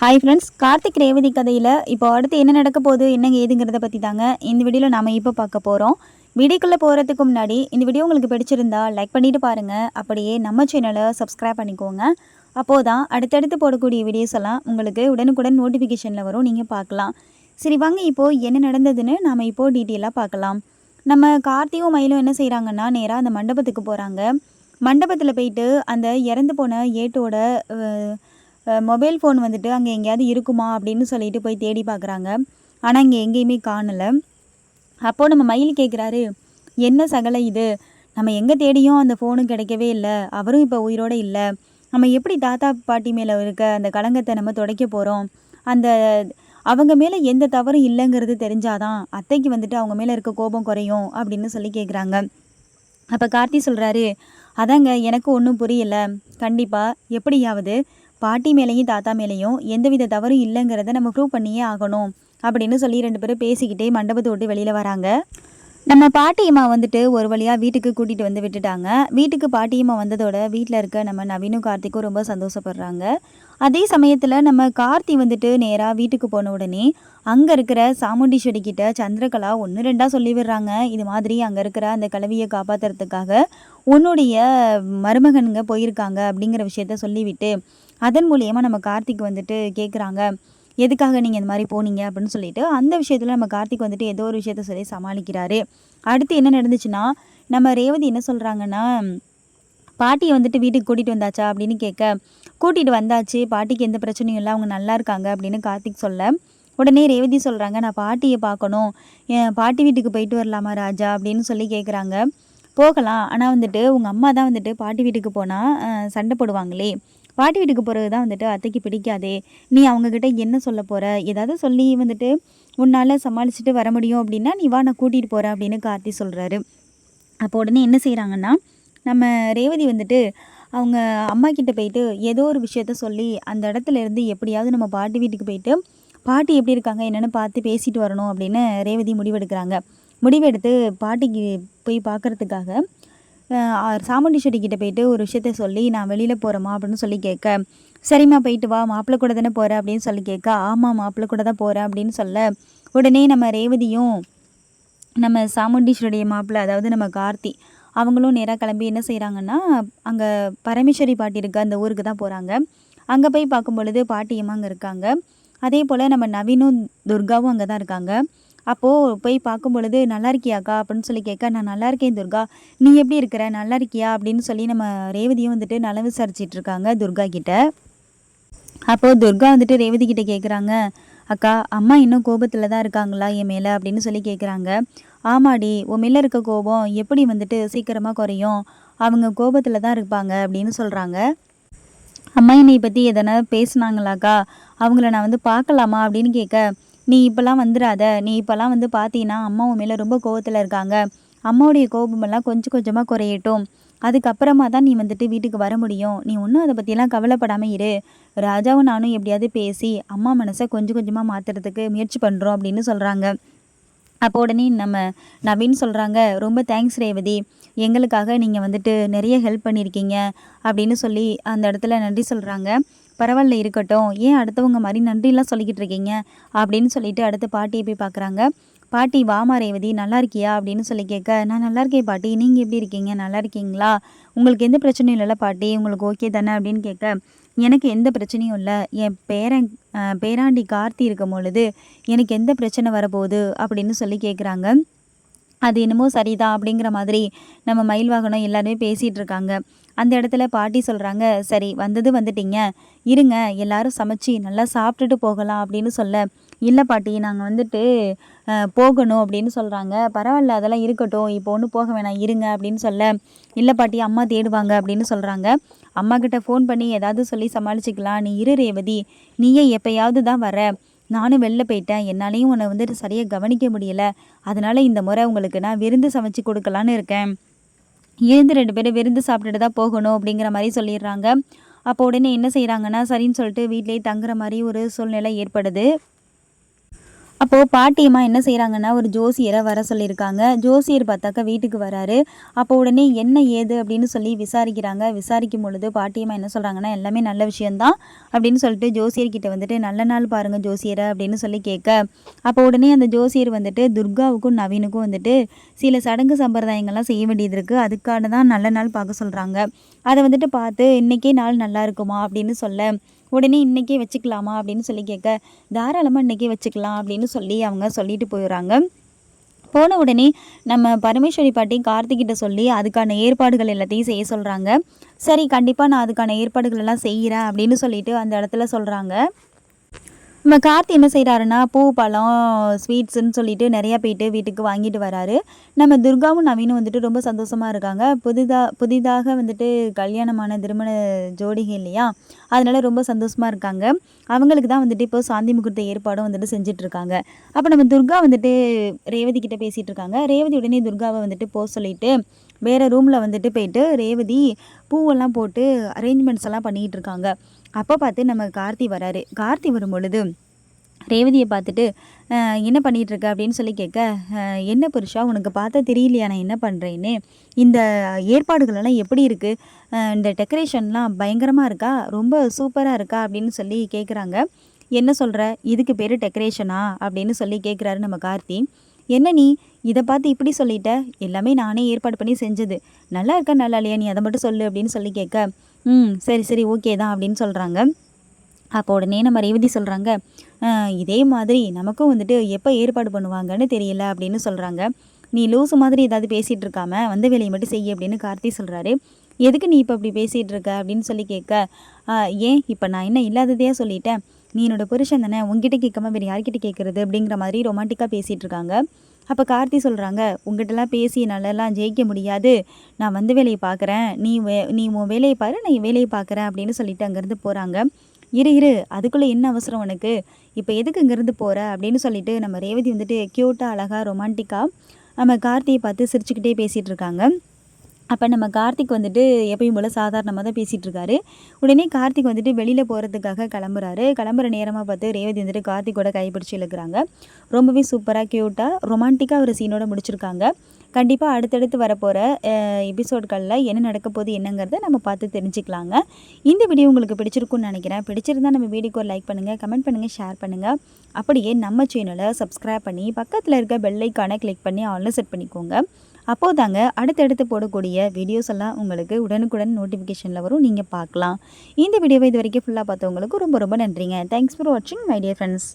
Hi friends Karthik Revathi கதையில் இப்போ அடுத்து என்ன நடக்க போகுது என்னங்க ஏதுங்கிறத பற்றி தாங்க இந்த வீடியோவில் நாம் இப்போ பார்க்க போகிறோம் வீடியோக்குள்ளே போகிறதுக்கு முன்னாடி இந்த வீடியோ உங்களுக்கு பிடிச்சிருந்தா லைக் பண்ணிவிட்டு பாருங்கள் அப்படியே நம்ம சேனலை சப்ஸ்கிரைப் பண்ணிக்கோங்க. அப்போது தான் அடுத்தடுத்து போடக்கூடிய வீடியோஸ் எல்லாம் உங்களுக்கு உடனுக்குடன் நோட்டிஃபிகேஷனில் வரும். நீங்கள் பார்க்கலாம். சரி வாங்க இப்போது என்ன நடந்ததுன்னு நாம் இப்போது டீட்டெயிலாக பார்க்கலாம். நம்ம கார்த்தியும் மயிலும் என்ன செய்கிறாங்கன்னா நேராக அந்த மண்டபத்துக்கு போகிறாங்க மண்டபத்தில் போயிட்டு அந்த இறந்து போன ஏட்டோட மொபைல் ஃபோன் வந்துட்டு அங்கே எங்கேயாவது இருக்குமா அப்படின்னு சொல்லிட்டு போய் தேடி பார்க்குறாங்க ஆனால் இங்கே எங்கேயுமே காணலை. அப்போது நம்ம மயில் கேட்குறாரு என்ன சகலை இது? நம்ம எங்கே தேடியும் அந்த ஃபோனும் கிடைக்கவே இல்லை. அவரும் இப்போ உயிரோடு இல்லை. நம்ம எப்படி தாத்தா பாட்டி மேலே இருக்க அந்த களங்கத்தை நம்ம துடைக்க போகிறோம் அந்த அவங்க மேலே எந்த தவறும் இல்லைங்கிறது தெரிஞ்சாதான் அத்தைக்கு வந்துட்டு அவங்க மேலே இருக்க கோபம் குறையும் அப்படின்னு சொல்லி கேட்குறாங்க அப்போ கார்த்தி சொல்கிறாரு அதாங்க எனக்கு ஒன்றும் புரியல. கண்டிப்பாக எப்படியாவது பாட்டி மேலேயும் தாத்தா மேலேயும் எந்தவித தவறும் இல்லைங்கிறத நம்ம ப்ரூவ் பண்ணியே ஆகணும் அப்படின்னு சொல்லி ரெண்டு பேரும் பேசிக்கிட்டே மண்டபத்தை விட்டு வெளியில் வராங்க. நம்ம பாட்டியம்மா வந்துட்டு ஒரு வழியாக வீட்டுக்கு கூட்டிகிட்டு வந்து விட்டுட்டாங்க. வீட்டுக்கு பாட்டியம்மா வந்ததோட வீட்டில் இருக்க நம்ம நவீனும் கார்த்திக்கும் ரொம்ப சந்தோஷப்படுறாங்க. அதே சமயத்தில் நம்ம கார்த்தி வந்துட்டு நேராக வீட்டுக்கு போன உடனே அங்கே இருக்கிற சாமுண்டீஸ்வரி கிட்ட சந்திரகலா ஒன்று ரெண்டாக சொல்லி விடுறாங்க. இது மாதிரி அங்கே இருக்கிற அந்த கலவியை காப்பாற்றுறதுக்காக உன்னுடைய மருமகனுங்க போயிருக்காங்க அப்படிங்கிற விஷயத்த சொல்லிவிட்டு அதன் மூலியமாக நம்ம கார்த்திக் வந்துட்டு கேட்குறாங்க எதுக்காக நீங்கள் இந்த மாதிரி போனீங்க அப்படின்னு சொல்லிட்டு அந்த விஷயத்தில் நம்ம கார்த்திக் வந்துட்டு ஏதோ ஒரு விஷயத்த சொல்லி சமாளிக்கிறாரு. அடுத்து என்ன நடந்துச்சுன்னா நம்ம ரேவதி என்ன சொல்கிறாங்கன்னா பாட்டியை வந்துட்டு வீட்டுக்கு கூட்டிகிட்டு வந்தாச்சா அப்படின்னு கேட்க கூட்டிகிட்டு வந்தாச்சு. பாட்டிக்கு எந்த பிரச்சனையும் இல்லை. அவங்க நல்லா இருக்காங்க அப்படின்னு கார்த்திக் சொல்ல உடனே ரேவதி சொல்கிறாங்க நான் பாட்டியை பார்க்கணும். என் பாட்டி வீட்டுக்கு போயிட்டு வரலாமா ராஜா? அப்படின்னு சொல்லி கேட்குறாங்க போகலாம். ஆனால் வந்துட்டு உங்கள் அம்மா தான் வந்துட்டு பாட்டி வீட்டுக்கு போனால் சண்டை போடுவாங்களே. பாட்டி வீட்டுக்கு போகிறது தான் வந்துட்டு அத்தைக்கு பிடிக்காதே. நீ அவங்கக்கிட்ட என்ன சொல்ல போகிற ஏதாவது சொல்லி வந்துட்டு உன்னால் சமாளிச்சுட்டு வர முடியும் அப்படின்னா நீ வா நான் கூட்டிகிட்டு போகிறேன் அப்படின்னு கார்த்தி சொல்கிறாரு அப்போ உடனே என்ன செய்கிறாங்கன்னா நம்ம ரேவதி வந்துட்டு அவங்க அம்மா கிட்ட போயிட்டு ஏதோ ஒரு விஷயத்த சொல்லி அந்த இடத்துல இருந்து எப்படியாவது நம்ம பாட்டி வீட்டுக்கு போயிட்டு பாட்டி எப்படி இருக்காங்க? என்னென்னு பார்த்து பேசிட்டு வரணும் அப்படின்னு ரேவதி முடிவெடுக்கிறாங்க. முடிவெடுத்து பாட்டிக்கு போய் பார்க்கறதுக்காக சாமுண்டீஸ்வரி கிட்ட போயிட்டு ஒரு விஷயத்த சொல்லி நான் வெளியில் போகிறேம்மா அப்படின்னு சொல்லி கேட்க சரிம்மா போயிட்டு வா மாப்பிள்ளை கூட தானே போகிறேன் அப்படின்னு சொல்லி கேட்க ஆமாம் மாப்பிள்ளை கூட தான் போகிறேன் அப்படின்னு சொல்ல உடனே நம்ம ரேவதியும் நம்ம சாமுண்டீஸ்வருடைய மாப்பிள்ளை அதாவது நம்ம கார்த்தி அவங்களும் நேராக கிளம்பி என்ன செய்கிறாங்கன்னா அங்கே பரமேஸ்வரி பாட்டி இருக்க அந்த ஊருக்கு தான் போகிறாங்க அங்கே போய் பார்க்கும் பொழுது பாட்டியம்மா அங்கே இருக்காங்க. அதே போல் நம்ம நவீனும் துர்காவும் அங்கே தான் இருக்காங்க. அப்போது போய் பார்க்கும் பொழுது நல்லா இருக்கியாக்கா அப்படின்னு சொல்லி கேட்க நான் நல்லா இருக்கேன் துர்கா. நீ எப்படி இருக்கிற? நல்லா இருக்கியா அப்படின்னு சொல்லி நம்ம ரேவதியும் வந்துட்டு நல விசாரிச்சிட்டு இருக்காங்க துர்கா கிட்ட. அப்போது துர்கா வந்துட்டு ரேவதி கிட்ட கேட்குறாங்க அக்கா அம்மா இன்னும் கோபத்தில் தான் இருக்காங்களா என் மேலே? அப்படின்னு சொல்லி கேட்குறாங்க ஆமாடி உன் மேலே இருக்க கோபம் எப்படி வந்துட்டு சீக்கிரமாக குறையும்? அவங்க கோபத்தில் தான் இருப்பாங்க அப்படின்னு சொல்கிறாங்க அம்மா என்னை பற்றி எதனா பேசுனாங்களாக்கா? அவங்கள நான் வந்து பார்க்கலாமா? அப்படின்னு கேட்க நீ இப்போல்லாம் வந்துடாத நீ இப்போல்லாம் வந்து பார்த்தீங்கன்னா அம்மா உன் மேலே ரொம்ப கோவத்தில் இருக்காங்க. அம்மாவுடைய கோபமெல்லாம் கொஞ்சம் கொஞ்சமாக குறையட்டும். அதுக்கப்புறமா தான் நீ வந்துட்டு வீட்டுக்கு வர முடியும். நீ ஒன்றும் அதை பற்றியெல்லாம் கவலைப்படாமல் இரு. ராஜாவும் நானும் எப்படியாவது பேசி அம்மா மனசை கொஞ்சம் கொஞ்சமாக மாற்றுறதுக்கு முயற்சி பண்ணுறோம் அப்படின்னு சொல்கிறாங்க அப்போ உடனே நம்ம நவீன் சொல்கிறாங்க ரொம்ப தேங்க்ஸ் ரேவதி. எங்களுக்காக நீங்கள் வந்துட்டு நிறைய ஹெல்ப் பண்ணியிருக்கீங்க. அப்படின்னு சொல்லி அந்த இடத்துல நன்றி சொல்கிறாங்க பரவாயில்ல இருக்கட்டும். ஏன் அடுத்தவங்க மாதிரி நன்றிலாம் சொல்லிக்கிட்டு இருக்கீங்க? அப்படின்னு சொல்லிட்டு அடுத்து பாட்டியை போய் பார்க்குறாங்க. பாட்டி வாமா ரேவதி நல்லா இருக்கியா? அப்படின்னு சொல்லி கேட்க நான் நல்லா இருக்கேன் பாட்டி. நீங்கள் எப்படி இருக்கீங்க? நல்லா இருக்கீங்களா? உங்களுக்கு எந்த பிரச்சனையும் இல்லைல்ல பாட்டி? உங்களுக்கு ஓகே தானே? அப்படின்னு கேட்க எனக்கு எந்த பிரச்சனையும் இல்லை. என் பேரன் பேராண்டி கார்த்தி இருக்கும் பொழுது எனக்கு எந்த பிரச்சனை வரப்போகுது? அப்படின்னு சொல்லி கேட்குறாங்க. அது என்னமோ சரிதான் அப்படிங்கிற மாதிரி நம்ம மயில் வாகனம் எல்லாருமே பேசிகிட்டு இருக்காங்க. அந்த இடத்துல பாட்டி சொல்கிறாங்க சரி வந்தது வந்துட்டீங்க. இருங்க எல்லாரும் சமைச்சு நல்லா சாப்பிட்டுட்டு போகலாம் அப்படின்னு சொல்ல இல்லை பாட்டி நாங்கள் வந்துட்டு போகணும் அப்படின்னு சொல்கிறாங்க பரவாயில்ல அதெல்லாம் இருக்கட்டும். இப்போ ஒன்றும் போக வேணாம். இருங்க அப்படின்னு சொல்ல இல்லை பாட்டி அம்மா தேடுவாங்க அப்படின்னு சொல்கிறாங்க அம்மா கிட்ட ஃபோன் பண்ணி ஏதாவது சொல்லி சமாளிச்சுக்கலாம். நீ இரு ரேவதி. நீயே எப்பயாவது தான் வர. நானும் வெளில போயிட்டேன். என்னாலையும் உன்னை வந்துட்டு சரியாக கவனிக்க முடியல. அதனால இந்த முறை உங்களுக்கு நான் விருந்து சமைச்சு கொடுக்கலான்னு இருக்கேன். இருந்து ரெண்டு பேரும் விருந்து சாப்பிட்டுட்டு தான் போகணும் அப்படிங்கிற மாதிரி சொல்லிடுறாங்க. அப்போ உடனே என்ன செய்கிறாங்கன்னா சரின்னு சொல்லிட்டு வீட்டிலேயே தங்குற மாதிரி ஒரு சூழ்நிலை ஏற்படுது. அப்போது பாட்டியம்மா என்ன செய்கிறாங்கன்னா ஒரு ஜோசியரை வர சொல்லியிருக்காங்க. ஜோசியர் பார்த்தாக்கா வீட்டுக்கு வராரு. அப்போ உடனே என்ன ஏது அப்படின்னு சொல்லி விசாரிக்கிறாங்க. விசாரிக்கும் பொழுது பாட்டியம்மா என்ன சொல்கிறாங்கன்னா எல்லாமே நல்ல விஷயந்தான் அப்படின்னு சொல்லிட்டு ஜோசியர்கிட்ட வந்துட்டு நல்ல நாள் பாருங்கள் ஜோசியரை அப்படின்னு சொல்லி கேட்க. அப்போ உடனே அந்த ஜோசியர் வந்துட்டு துர்காவுக்கும் நவீனுக்கும் வந்துட்டு சில சடங்கு சம்பிரதாயங்கள்லாம் செய்ய வேண்டியது இருக்குது அதுக்கான தான் நல்ல நாள் பார்க்க சொல்கிறாங்க அதை வந்துட்டு பார்த்து இன்றைக்கே நாள் நல்லா இருக்குமா? அப்படின்னு சொல்ல உடனே இன்றைக்கே வச்சுக்கலாமா அப்படின்னு சொல்லி கேட்க தாராளமாக இன்றைக்கே வச்சுக்கலாம் அப்படின்னு சொல்லி அவங்க சொல்லிட்டு போயிடுறாங்க. போன உடனே நம்ம பரமேஸ்வரி பாட்டி கார்த்திகிட்ட சொல்லி அதுக்கான ஏற்பாடுகள் எல்லாத்தையும் செய்ய சொல்கிறாங்க சரி கண்டிப்பாக நான் அதுக்கான ஏற்பாடுகள் எல்லாம் செய்கிறேன் அப்படின்னு சொல்லிட்டு அந்த இடத்துல சொல்கிறாங்க நம்ம கார்த்தி என்ன செய்கிறாருன்னா பூ பழம் ஸ்வீட்ஸுன்னு சொல்லிட்டு நிறையா போயிட்டு வீட்டுக்கு வாங்கிட்டு வராரு. நம்ம துர்காவும் நவீனும் வந்துட்டு ரொம்ப சந்தோஷமாக இருக்காங்க. புதிதாக புதிதாக வந்துட்டு கல்யாணமான திருமண ஜோடிகை இல்லையா? அதனால் ரொம்ப சந்தோஷமாக இருக்காங்க. அவங்களுக்கு தான் வந்துட்டு இப்போ சாந்தி முகூர்த்த ஏற்பாடும் வந்துட்டு செஞ்சிட்ருக்காங்க. அப்போ நம்ம துர்கா வந்துட்டு ரேவதி கிட்டே பேசிகிட்டு இருக்காங்க ரேவதி உடனே துர்காவை வந்துட்டு போக சொல்லிட்டு வேறு ரூமில் வந்துட்டு போயிட்டு ரேவதி பூவெல்லாம் போட்டு அரேஞ்ச்மெண்ட்ஸ் எல்லாம் பண்ணிக்கிட்டு இருக்காங்க. அப்போ பார்த்து நம்ம கார்த்தி வராரு. கார்த்தி வரும் பொழுது ரேவதியை பார்த்துட்டு என்ன பண்ணிகிட்ருக்க அப்படின்னு சொல்லி கேட்க என்ன புருஷா உனக்கு பார்த்தா தெரியலையா? நான் என்ன பண்ணுறேன்னு இந்த ஏற்பாடுகளெல்லாம் எப்படி இருக்குது இந்த டெக்கரேஷன்லாம் பயங்கரமாக இருக்கா? ரொம்ப சூப்பராக இருக்கா? அப்படின்னு சொல்லி கேட்குறாங்க என்ன சொல்கிற இதுக்கு பேர் டெக்கரேஷனா அப்படின்னு சொல்லி கேட்குறாரு நம்ம கார்த்தி. என்ன நீ? இதை பார்த்து இப்படி சொல்லிட்ட. எல்லாமே நானே ஏற்பாடு பண்ணி செஞ்சது. நல்லா இருக்கா நல்லா இல்லையா நீ அதை மட்டும் சொல்லு அப்படின்னு சொல்லி கேட்க ம் சரி சரி ஓகே தான் அப்படின்னு சொல்கிறாங்க அப்போ உடனே நம்ம ரேவதி சொல்கிறாங்க இதே மாதிரி நமக்கும் வந்துட்டு எப்போ ஏற்பாடு பண்ணுவாங்கன்னு தெரியல அப்படின்னு சொல்கிறாங்க நீ லூஸ் மாதிரி ஏதாவது பேசிகிட்டு இருக்காம வந்த வேலையை மட்டும் செய்ய அப்படின்னு கார்த்தி சொல்கிறாரு எதுக்கு நீ இப்போ அப்படி பேசிகிட்டு இருக்க? அப்படின்னு சொல்லி கேட்க ஏன்? இப்போ நான் என்ன இல்லாததையாக சொல்லிட்டேன். நீ என்னோட புருஷன் தானே. உங்ககிட்ட கேட்காம வேறு யார்கிட்ட கேட்குறது? அப்படிங்கிற மாதிரி ரொமான்டிக்காக பேசிகிட்டு இருக்காங்க. அப்போ கார்த்தி சொல்கிறாங்க உங்கள்கிட்டலாம் பேசி என்னாலலாம் ஜெயிக்க முடியாது. நான் வந்து வேலையை பார்க்குறேன் நீ வே நீ உன் வேலையை பாரு நான் வேலையை பார்க்குறேன் அப்படின்னு சொல்லிட்டு அங்கேருந்து போகிறாங்க இரு இரு அதுக்குள்ளே என்ன அவசரம் உனக்கு? இப்போ எதுக்கு இங்கேருந்து போகிற அப்படின்னு சொல்லிட்டு நம்ம ரேவதி வந்துட்டு க்யூட்டாக அழகாக ரொமான்டிக்காக நம்ம கார்த்தியை பார்த்து சிரிச்சுக்கிட்டே பேசிகிட்டு இருக்காங்க. அப்போ நம்ம கார்த்திக் வந்துட்டு எப்பயும் போல் சாதாரணமாக தான் பேசிகிட்டு இருக்காரு உடனே கார்த்திக் வந்துட்டு வெளியில் போகிறதுக்காக கிளம்புறாரு. கிளம்புற நேரமாக பார்த்து ரேவதி வந்துட்டு கார்த்திக்கோட கைப்பிடிச்சு இழுக்கிறாங்க. ரொம்பவே சூப்பராக க்யூட்டாக ரொமான்டிக்காக ஒரு சீனோட முடிச்சிருக்காங்க. கண்டிப்பாக அடுத்தடுத்து வரப்போகிற எபிசோட்களில் என்ன நடக்க போகுது என்னங்கிறத நம்ம பார்த்து தெரிஞ்சுக்கலாங்க. இந்த வீடியோ உங்களுக்கு பிடிச்சிருக்குன்னு நினைக்கிறேன். பிடிச்சிருந்தா நம்ம வீடியோக்கு ஒரு லைக் பண்ணுங்கள் கமெண்ட் பண்ணுங்கள் ஷேர் பண்ணுங்கள் அப்படியே நம்ம சேனலை சப்ஸ்கிரைப் பண்ணி பக்கத்தில் இருக்க பெல்லைக்கான கிளிக் பண்ணி ஆன்லைன் செட் பண்ணிக்கோங்க. அப்போது தாங்க அடுத்தடுத்து போடக்கூடிய வீடியோஸ் எல்லாம் உங்களுக்கு உடனுக்குடன் நோட்டிஃபிகேஷனில் வரும். நீங்கள் பார்க்கலாம். இந்த வீடியோவை இது வரைக்கும் ஃபுல்லாக பார்த்தவங்களுக்கு ரொம்ப ரொம்ப நன்றிங்க. தேங்க்ஸ் ஃபார் வாட்சிங் மை டியர் ஃப்ரெண்ட்ஸ்